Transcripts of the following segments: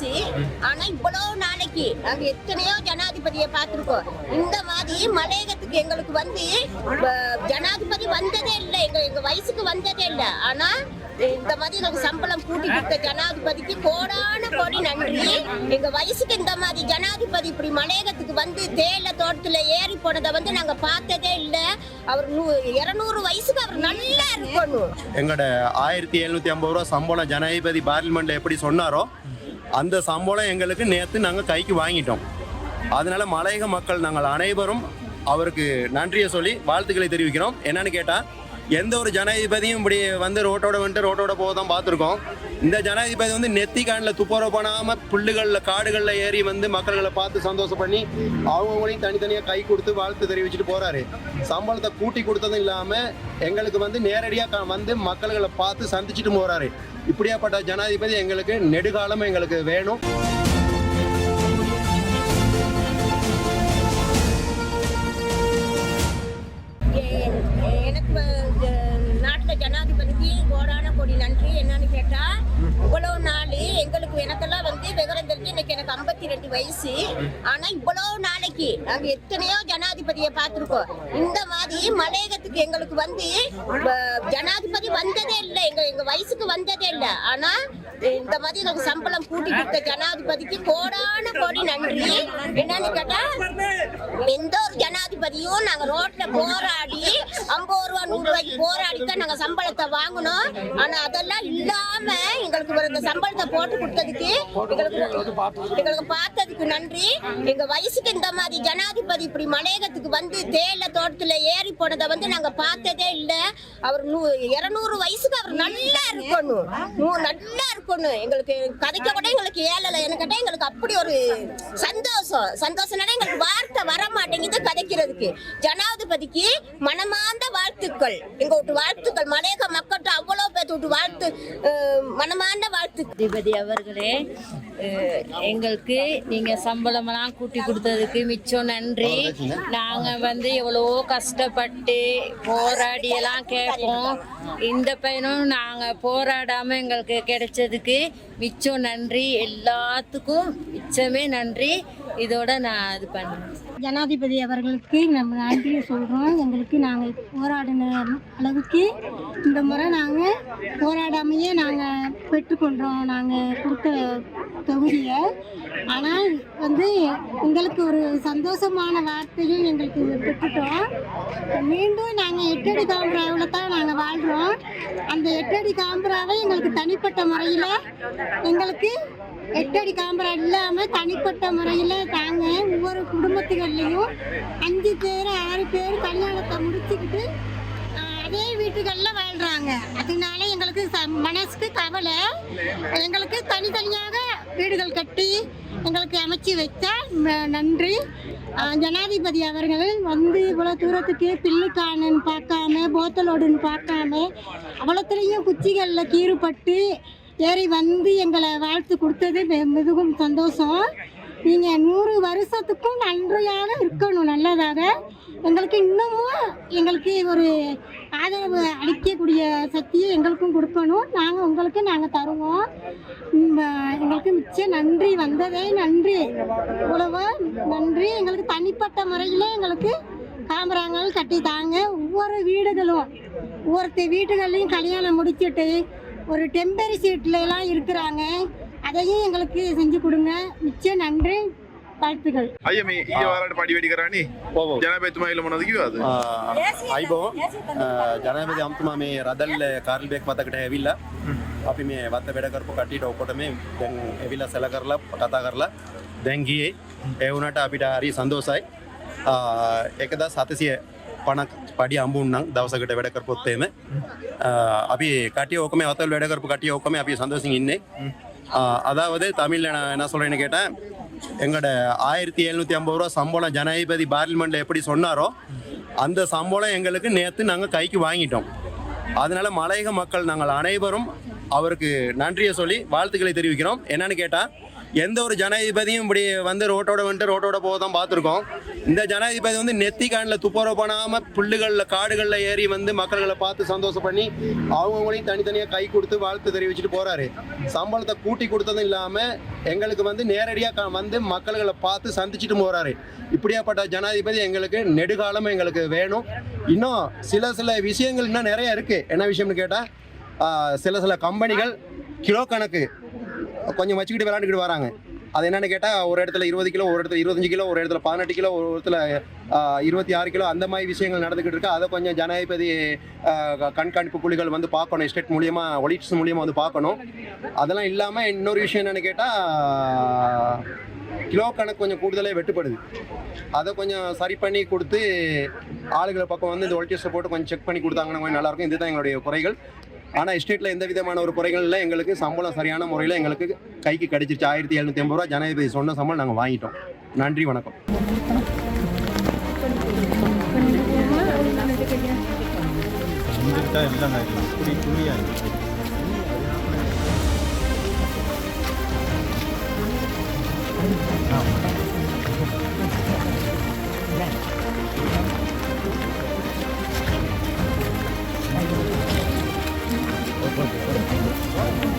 வயசு ஆனா இவ்வளவு நாளைக்கு நாங்க எத்தனையோ ஜனாதிபதியை பார்த்திருக்கோம். இந்த மாதிரி மலையகத்துக்கு எங்களுக்கு வந்து ஜனாதிபதி வந்ததே இல்லை. எங்க எங்க வயசுக்கு வந்ததே இல்லை. ஆனா இந்த மாதிரி எங்களுக்கு சம்பளம் கூட்டி கொடுத்த ஜனாதிபதிக்கு கோடான கோடி நன்றி. எங்க வயசுக்கு இந்த மாதிரி ஜனாதிபதி இப்படி மலையகத்துக்கு வந்து தேயிலை தோட்டத்துல ஏறி போனதை வந்து நாங்க பார்த்ததே இல்லை. அவர் நூ- இருநூறு வயசுக்கு அவர் நல்லா இருக்கணும். எங்களோட ஆயிரத்தி எழுநூத்தி ஐம்பது ரூபா சம்பளம் ஜனாதிபதி பார்லிமெண்ட்ல எப்படி சொன்னாரோ அந்த சம்பளம் எங்களுக்கு நேற்று நாங்கள் கைக்கு வாங்கிட்டோம். அதனால மலையக மக்கள் நாங்கள் அனைவரும் அவருக்கு நன்றியை சொல்லி வாழ்த்துக்களை தெரிவிக்கிறோம். என்னன்னு கேட்டால் எந்த ஒரு ஜனாதிபதியும் இப்படி வந்து ரோட்டோட வந்துட்டு ரோட்டோட போக தான் பார்த்துருக்கோம். இந்த ஜனாதிபதி வந்து நெத்தி காணில் துப்புரவு பண்ணாமல் புல்லுகளில் காடுகளில் ஏறி வந்து மக்களை பார்த்து சந்தோஷம் பண்ணி அவங்கவுங்களையும் தனித்தனியாக கை கொடுத்து வாழ்த்து தெரிவிச்சுட்டு போகிறாரு சம்பளத்தை கூட்டி கொடுத்ததும் இல்லாமல் எங்களுக்கு வந்து நேரடியாக வந்து மக்களை பார்த்து சந்திச்சுட்டு போகிறாரு இப்படியாப்பட்ட ஜனாதிபதி எங்களுக்கு நெடுகாலம் எங்களுக்கு வேணும். எனக்கு நாட்டில் ஜனாதிபதிக்கு கோடான கோடி நன்றி. என்னன்னு கேட்டா இவ்வளவு நாள் எங்களுக்கு எனக்கெல்லாம் வந்து விவரம் தெரிஞ்சு இன்னைக்கு எனக்கு ஐம்பத்தி ரெண்டு வயசு. ஆனா இவ்வளவு நாளைக்கு நாங்க எத்தனையோ ஜனாதிபதியை பார்த்துருக்கோம். இந்த மாதிரி மலையகத்துக்கு எங்களுக்கு வந்து ஜனாதிபதி வந்ததே இல்லை. எங்க எங்க வயசுக்கு வந்ததே இல்லை. ஆனா இந்த மாதிரி எனக்கு சம்பளம் கூட்டி கொடுத்த ஜனாதிபதிக்கு கோடான கோடி நன்றி. என்னன்னு கேட்டா எந்த ஒரு ஜனாதிபதியும் நாங்க ரோட்ல போராடி ஐம்பது ரூபா நூறு ரூபாய்க்கு போராடி தான் நாங்க சம்பளத்தை வாங்கணும் ஆனா அதெல்லாம் இல்லாம எங்களுக்கு ஒரு இந்த சம்பளத்தை போட்டு கொடுத்ததுக்கு எங்களுக்கு எங்களுக்கு பார்த்ததுக்கு நன்றி. எங்க வயசுக்கு இந்த மாதிரி ஜனாதிபதி இப்படி மலையகத்துக்கு வந்து தேயிலை தோட்டத்துல ஏறி போனதை வந்து நாங்க பார்த்ததே இல்ல. அவர் நூ- இருநூறு வயசுக்கு அவர் நல்லா இருக்கணும். நல்லா பொண்ணு. எங்களுக்கு கதைக்க கூட எங்களுக்கு ஏழலை எனக்கிட்ட எங்களுக்கு அப்படி ஒரு சந்தோஷம். சந்தோஷம்னா எங்களுக்கு வார்த்தை வர மாட்டேங்குது கதைக்கிறதுக்கு. ஜனாதிபதிக்கு மனமார்ந்த வாழ்த்துக்கள். எங்க விட்டு வாழ்த்துக்கள். மலையக மக்கள்கிட்ட அவ்வளோ பேர்த்து விட்டு வாழ்த்து மனமார்ந்த வாழ்த்து அதிபதி அவர்களே எங்களுக்கு நீங்க சம்பளமெல்லாம் கூட்டி கொடுத்ததுக்கு மிச்சம் நன்றி. நாங்க வந்து எவ்வளவோ கஷ்டப்பட்டு போராடி எல்லாம் கேட்போம். இந்த பையனும் நாங்க போராடாம எங்களுக்கு கிடைச்சது கிடைச்சதுக்கு மிச்சம் நன்றி. எல்லாத்துக்கும் மிச்சமே நன்றி. இதோட நான் இது பண்ணேன் ஜனாதிபதி அவர்களுக்கு நம்ம நன்றியை சொல்கிறோம் எங்களுக்கு நாங்கள் போராடின அளவுக்கு இந்த முறை நாங்கள் போராடாமையே நாங்கள் பெற்றுக்கொண்டோம். நாங்கள் கொடுத்த தொகுதியை. ஆனால் வந்து எங்களுக்கு ஒரு சந்தோஷமான வார்த்தையும் எங்களுக்கு பெற்றுட்டோம். மீண்டும் நாங்கள் எட்டடி காம்பராவில் தான் நாங்கள் வாழ்கிறோம் அந்த எட்டடி காம்பராவை எங்களுக்கு தனிப்பட்ட முறையில் எங்களுக்கு எட்டடி காம்பரா இல்லாமல் தனிப்பட்ட முறையில் தாங்க ஒவ்வொரு குடும்பத்துகள்லையும் அஞ்சு பேர் ஆறு பேர் கல்யாணத்தை முடிச்சுக்கிட்டு அதே வீட்டுகளில் வாழ்கிறாங்க அதனால எங்களுக்கு ச- மனசுக்கு கவலை. எங்களுக்கு தனித்தனியாக வீடுகள் கட்டி எங்களுக்கு அமைச்சு வச்சா நன்றி. ஜனாதிபதி அவர்கள் வந்து இவ்வளோ தூரத்துக்கு பில்லுக்கானன்னு பார்க்காம போத்தலோடுன்னு பார்க்காம அவ்வளோத்துலேயும் குச்சிகளில் கீறுபட்டு ஏறி வந்து எங்களை வாழ்த்து கொடுத்தது மிகவும் சந்தோஷம். நீங்கள் நூறு வருஷத்துக்கும் நன்றியாக இருக்கணும் நல்லதாக. எங்களுக்கு இன்னமும் எங்களுக்கு ஒரு ஆதரவு அளிக்கக்கூடிய சக்தியை எங்களுக்கும் கொடுக்கணும். நாங்கள் உங்களுக்கு நாங்கள் தருவோம். எங்களுக்கு மிச்ச நன்றி வந்ததே நன்றி. இவ்வளவு நன்றி. எங்களுக்கு தனிப்பட்ட முறையில் எங்களுக்கு காமராங்கள் கட்டி தாங்க. ஒவ்வொரு வீடுகளும் ஒவ்வொருத்த வீடுகள்லையும் கல்யாணம் முடிச்சிட்டு ஒரு டெம்பரரி சீட்ல எல்லாம் இருக்கிறாங்க அதையும் எங்களுக்கு செஞ்சு கொடுங்க மிச்ச நன்றி வாழ்த்துக்கள் අය මේ ඊය වාරට පඩි වැඩි කරන්නේ ඔව්. ජනපැතුමයිල මොනද කිව්වද අයිබෝ ජනපති අම්තුමා මේ රදල් කාර්ල්බෙක් මතකට ඇවිල්ලා අපි මේ වත්ත වැඩ කරපු කටියට ඔකොට මේ දැන් ඇවිල්ලා සැල කරලා කතා කරලා දැන් ගියේ ඒ වුණාට අපිට හරි සන්තෝසයි එකද සතසිය පණක් පඩි අම්බුන්නම් දවසකට වැඩ කරපොත්තේම අපි කට ඕකම අතල් වැඩ කරපු කටිය ඕකම අපි සඳසින් ඉන්නේ. அதாவது தமிழ் என்ன சொல்கிறேன்னு கேட்டேன் எங்களோட ஆயிரத்தி எழுநூற்றி ஐம்பது ரூபா சம்பளம் ஜனாதிபதி பார்லிமெண்ட்டில் எப்படி சொன்னாரோ அந்த சம்பளம் எங்களுக்கு நேற்று நாங்கள் கைக்கு வாங்கிட்டோம் அதனால மலையக மக்கள் நாங்கள் அனைவரும் அவருக்கு நன்றியை சொல்லி வாழ்த்துக்களை தெரிவிக்கிறோம் என்னன்னு கேட்டால் எந்த ஒரு ஜனாதிபதியும் இப்படி வந்து ரோட்டோட வந்துட்டு ரோட்டோட போக தான் பார்த்துருக்கோம். இந்த ஜனாதிபதி வந்து நெத்தி காணில் துப்புரவு பண்ணாமல் புல்லுகளில் காடுகளில் ஏறி வந்து மக்கள்களை பார்த்து சந்தோஷம் பண்ணி அவங்கவுங்களையும் தனித்தனியாக கை கொடுத்து வாழ்த்து தெரிவிச்சுட்டு போகிறாரு சம்பளத்தை கூட்டி கொடுத்ததும் இல்லாமல் எங்களுக்கு வந்து நேரடியாக வந்து மக்கள்களை பார்த்து சந்திச்சுட்டு போகிறாரு இப்படியாப்பட்ட ஜனாதிபதி எங்களுக்கு நெடுகாலம் எங்களுக்கு வேணும். இன்னும் சில சில விஷயங்கள் இன்னும் நிறைய இருக்குது என்ன விஷயம்னு கேட்டால் சில சில கம்பெனிகள் கிலோ கணக்கு கொஞ்சம் வச்சுக்கிட்டு விளாண்டுக்கிட்டு வராங்க. அது என்னன்னு கேட்டால் ஒரு இடத்துல இருபது கிலோ ஒரு இடத்துல இருபத்தஞ்சு கிலோ ஒரு இடத்துல பதினெட்டு கிலோ ஒரு இடத்துல இருபத்தி ஆறு கிலோ அந்த மாதிரி விஷயங்கள் நடந்துக்கிட்டு இருக்கு. அதை கொஞ்சம் ஜனாதிபதி கண்காணிப்பு குழிகள் வந்து பார்க்கணும். எஸ்டேட் மூலியமா ஒலிட்ஸ் மூலியமா வந்து பார்க்கணும். அதெல்லாம் இல்லாமல் இன்னொரு விஷயம் என்னன்னு கேட்டால் கிலோ கணக்கு கொஞ்சம் கூடுதலே வெட்டுப்படுது. அதை கொஞ்சம் சரி பண்ணி கொடுத்து ஆளுகளை பக்கம் வந்து இந்த ஒலிட்டியஸை போட்டு கொஞ்சம் செக் பண்ணி கொடுத்தாங்கன்னா கொஞ்சம் நல்லாயிருக்கும் இதுதான் எங்களுடைய குறைகள். ஆனால் எஸ்டேட்டில் எந்த விதமான ஒரு குறைகள் இல்லை. எங்களுக்கு சம்பளம் சரியான முறையில் எங்களுக்கு கைக்கு கிடைச்சிருச்சு. ஆயிரத்தி எழுநூற்றி ஐம்பது ரூபா ஜனாதிபதி சொன்ன சம்பளம் நாங்கள் வாங்கிட்டோம். நன்றி வணக்கம்.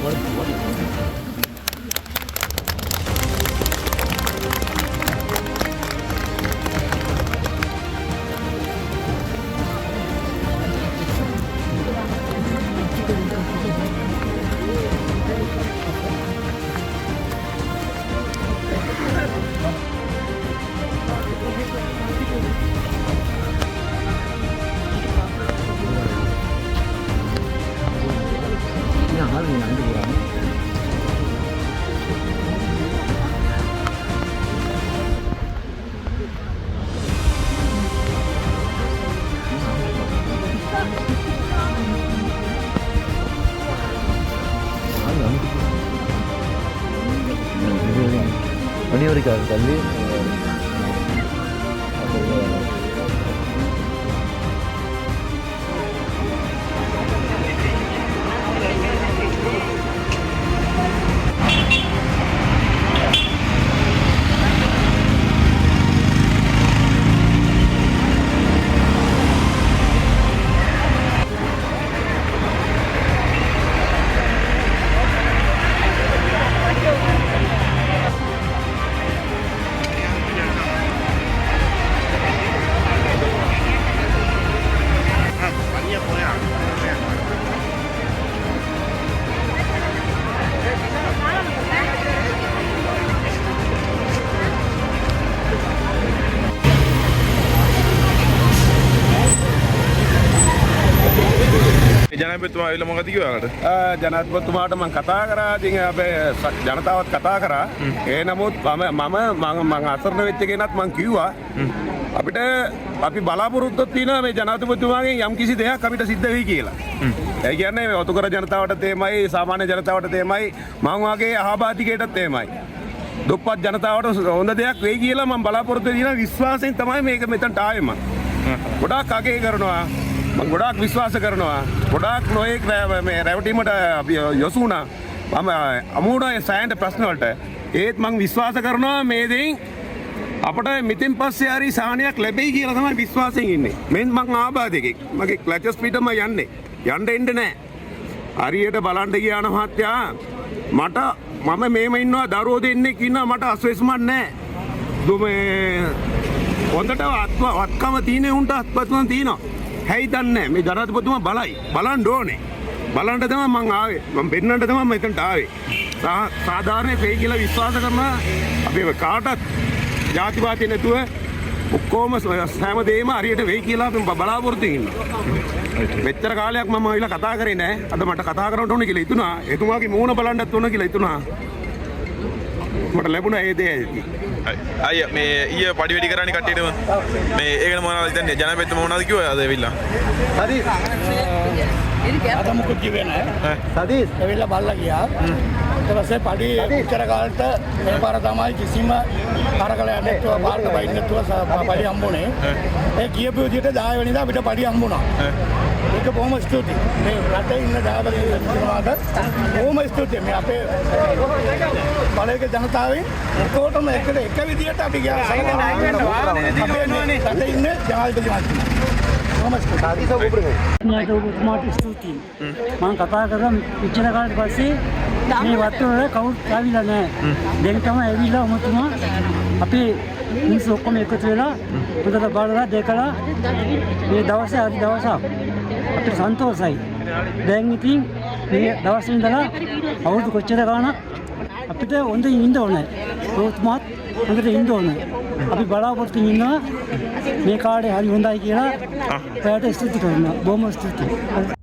What. Many regards, Gandhi. ජනපතුමා ඇවිල්ලා මොකද කිව්වාට ජනත්පතුමාට මං කතා කරා. ඉතින් අපේ ජනතාවත් කතා කරා. ඒ නමුත් මම මම මං- මං අසරණ වෙච්ච කෙනත් මං කිව්වා. අපිට අපි බලාපොරොත්තුවක් තියෙනවා මේ ජනාධිපතිතුමාගෙන් යම් කිසි දෙයක් අපිට සිද්ධ වෙයි කියලා. ඒ කියන්නේ මේ ඔතුකර ජනතාවට තේමයි සාමාන්‍ය ජනතාවට තේමයි මං වගේ අහබාධිකයටත් තේමයි. දුප්පත් ජනතාවට හොඳ දෙයක් වෙයි කියලා මම බලාපොරොත්තු වෙන විශ්වාසයෙන් තමයි මේක මෙතනට ආවේ මං. ගොඩාක් අගේ කරනවා මං ගොඩාක් විශ්වාස කරනවා. ගොඩාක් නොයෙක් රැ- මේ රැවටීමට අපි යොසුුණා. මම අමුණ සෑන්ට ප්‍රශ්නවලට. ඒත් මං විශ්වාස කරනවා මේ දෙයින් අපට මෙතින් පස්සේ හරි සානයක් ලැබෙයි කියලා තමයි විශ්වාසයෙන් ඉන්නේ. මෙන් මං ආබාධකෙක් මගේ ක්ලචස් පිටම යන්නේ. යන්ඩ එන්ඩ නෑ. හරියට බලන්ට කියන මහත්තයා මට මම මේම ඉන්නවා දරුවෝ දෙන්නෙක් ඉන්න මට අස්වෙස්මත් නෑ. දුම හොඳට අත්ව වත්කම තියන උන්ට අත්පත්වන් තියනවා. හැයි දන්න මේ ජනතපතුම බලයි. බලන් ඩෝනේ බලන්ට තම මං ආවේ. මං පෙන්න්නට තම මෙතන්ට ආවේ. සා- සාධාරණය පේ කියලා විශ්වාස කරන අපේ කාටත් ජාතිවාතය නැතුව ඔක්කෝම සෑම දේම අරියට වෙයි කියලා අපි බලාපොරතුඉන්න මෙච්චර කාලයක් මම ඉලා කතා කරේ නෑ අද මට කතා කරට ඕන කියලා ඉතුනා එතුමාගේ මූුණ බලන්ඩත් ඕන කියලා ඉතුනා මට ලැබුණ ඒදේ ඇති. අය මේ ඊය පඩි වැඩි කරන්න කට්ටම මේ ඒකට මොනවද හිතන්නේ? ජනපෙත්ත මොනවද කිව්වා අද ඇවිල්ලා? අද මුකුත් කිව්වේ නැහැ. සදීස්. ඇවිල්ලා බලලා ගියා. ඊට පස්සේ පඩි උච්චර කාලට මේ පාර තමයි කිසිම අරගලයක් නැතුව පාරට බයින් නැතුව ස- පඩි හම්බුනේ. ඒ කියපු විදිහට 10 වෙනිදා අපිට පඩි හම්බුණා. ඒක බොහොම ස්තුතියි. මේ රටේ ඉන්න ජනාධිපතිතුමාට බොහොම ස්තුතියි. මේ අපේ බලයක ජනතාවෙන් ඔක්කොටම එකට එක විදියට අපි ගියා. අපේ මේ රටේ ඉන්න ජනාධිපතිතුමාට බොහොම ස්තුතියි. මම කතා කරලා මෙච්චර කාලෙට පස්සේ මේ වත්තවල කවුරුත් ආවිලා නැහැ. දැන් තමයි ඇවිල්ලා ඔබතුමා අපේ මිනිස්සු ඔක්කොම එකතු වෙලා හොඳට බලලා දැකලා මේ දවසේ අද දවසක් අපිට සන්තෝෂයි. දැන් ඉතින් මේ දවසේ ඉඳලා අවුරුදු කොච්චර ගාණක් අපිට හොඳින් ඉන්න ඕනේ. ඔබතුමාත් හොඳට ඉන්න ඕනේ. අපි බලාපොරොත්තු ඉන්නවා මේ කාලේ හරි හොඳයි කියලා පැයට ස්තුති කරනවා. බොහොම ස්තුතියි.